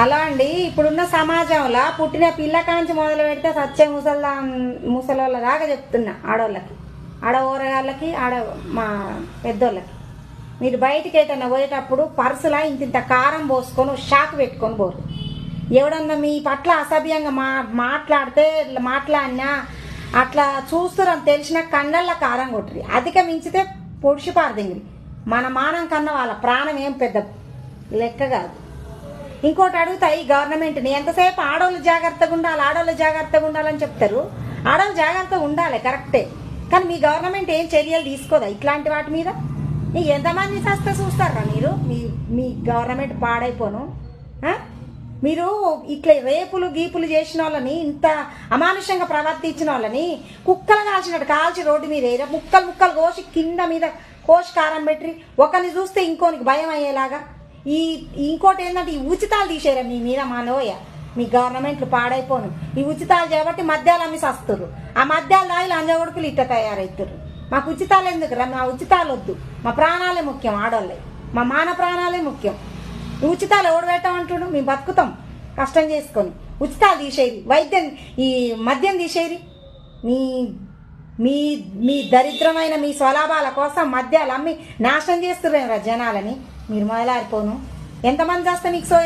అలా అండి. ఇప్పుడున్న సమాజంలో పుట్టిన పిల్ల కాంచి మొదలు పెడితే సత్య ముసల్దా ముసలోళ్ళ దాకా చెప్తున్నా ఆడవాళ్ళకి ఆడ ఊరగాళ్ళకి ఆడ మా పెద్దోళ్ళకి. మీరు బయటికి ఏదైనా పోయేటప్పుడు పర్సులా ఇంత ఇంత కారం పోసుకొని షాక్ పెట్టుకొని పోరు. ఎవడన్నా మీ పట్ల అసభ్యంగా మా మాట్లాడితే మాట్లాడినా అట్లా చూస్తురని తెలిసిన కన్నళ్ళ కారం కొట్టరి అధిక మించితే పొడిచి మన మానం కన్నా వాళ్ళ ప్రాణం ఏం పెద్ద లెక్క కాదు. ఇంకోటి అడుగుతా ఈ గవర్నమెంట్ని ఎంతసేపు ఆడవాళ్ళు జాగ్రత్తగా ఉండాలి ఆడవాళ్ళు జాగ్రత్తగా ఉండాలని చెప్తారు? ఆడవాళ్ళు జాగ్రత్తగా ఉండాలి కరెక్టే. కానీ మీ గవర్నమెంట్ ఏం చర్యలు తీసుకోదా ఇట్లాంటి వాటి మీద? నీకు ఎంతమంది చస్తే చూస్తారా మీరు? మీ మీ గవర్నమెంట్ పాడైపోను. మీరు ఇట్లా రేపులు గీపులు చేసిన వాళ్ళని ఇంత అమానుషంగా ప్రవర్తించిన వాళ్ళని కుక్కలు కాల్చినట్టు కాల్చి రోడ్డు మీద వేయరా? ముక్కలు ముక్కలు కోసి కింద మీద కోసి కారం పెట్టి ఒకరిని చూస్తే ఇంకోనికి భయం అయ్యేలాగా? ఈ ఇంకోటి ఏంటంటే ఈ ఉచితాలు తీసేరా మీ మీద మా మీ గవర్నమెంట్లు పాడైపోను. ఈ ఉచితాలు చేయబట్టి మద్యాలు అమ్మి సస్తురు ఆ మద్యాలు తాగి లంజగొడుకులు ఇట్ట తయారవుతారు మాకు ఉచితాలు ఎందుకు రా మా ఉచితాలు వద్దు. మా ప్రాణాలే ముఖ్యం ఆడోళ్ళే మా మాన ప్రాణాలే ముఖ్యం. ఈ ఉచితాలు ఎవడు పెట్టామంటుడు? మేము బతుకుతాం. కష్టం చేసుకొని. ఉచితాలు తీసేది వైద్యం ఈ మద్యం తీసేది మీ మీ మీ దరిద్రమైన మీ స్వలాభాల కోసం మద్యాలు అమ్మి నాశనం చేస్తున్నారు జనాలని? మీరు మొదలారిపోను ఎంతమంది చేస్తే మీకు సో